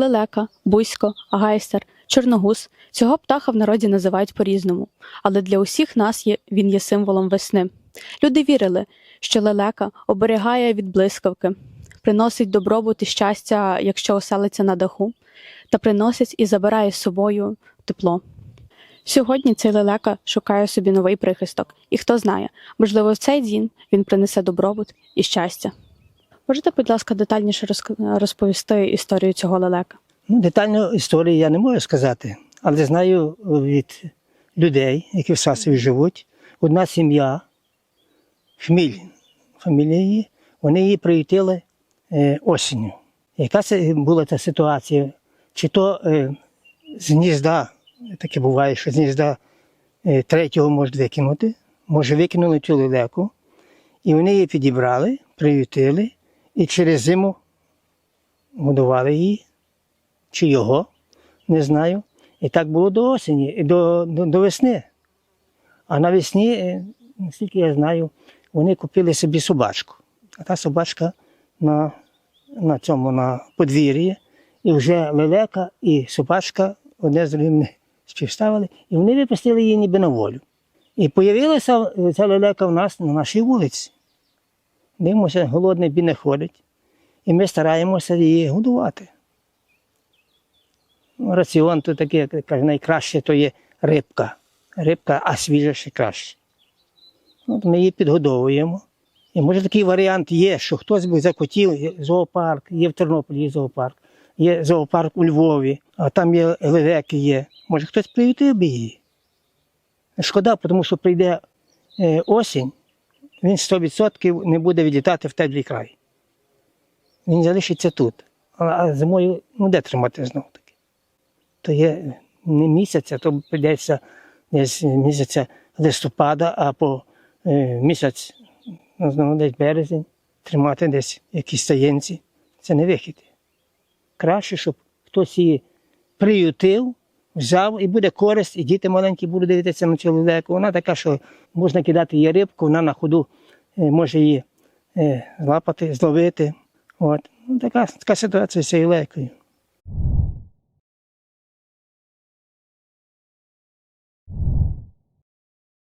лелека, буйсько, гайстер, чорногуз. Цього птаха в народі називають по-різному, але для усіх нас є, він є символом весни. Люди вірили, що лелека оберігає від блискавки, приносить добробут і щастя, якщо оселиться на даху, та приносить і забирає з собою тепло. Сьогодні цей лелека шукає собі новий прихисток, і хто знає, можливо, в цей день він принесе добробут і щастя. Можете, будь ласка, детальніше розповісти історію цього лелека? Ну, детальну історію я не можу сказати, але знаю від людей, які в Сасові живуть. Одна сім'я, Хміль, фамілія її, вони її приютили е, осінню. Яка була та ситуація? Чи то е, з гнізда, таке буває, що з гнізда е, третього можуть викинути, може викинули цю лелеку, і вони її підібрали, приютили і через зиму годували її чи його, не знаю. І так було до осені, і до, до, до весни. А навесні, е, наскільки я знаю, вони купили собі собачку. А та собачка на, на цьому на подвір'ї, і вже лелека і собачка одне з другим співставили, і вони випустили її ніби на волю. І появилася е, ця лелека в нас на нашій вулиці. Дивимося, голодний бі не ходить, і ми стараємося її годувати. Ну, Раціон то таке, як каже, найкраще то є рибка. Рибка, а свіжа ще краще. От ми її підгодовуємо. І може такий варіант є, що хтось би захотів, зоопарк, є в Тернополі зоопарк, є зоопарк у Львові, а там є лелеки є. Може хтось приютив би її. Шкода, тому що прийде е, осінь, він 100% не буде відлітати в теплий край. Він залишиться тут. А- зимою ну де тримати знову таки? То є не місяця, то прийдеться десь місяця листопада, а по е, місяць, ну, знову десь березень, тримати десь якісь таєнці. Це не вихід. Краще, щоб хтось її приютив, взяв і буде користь, і діти маленькі будуть дивитися на цю. Вона така, що можна кидати її рибку, вона на ходу е, може її лапати, злапати, зловити. От. Ну, така, така ситуація з цією лелекою.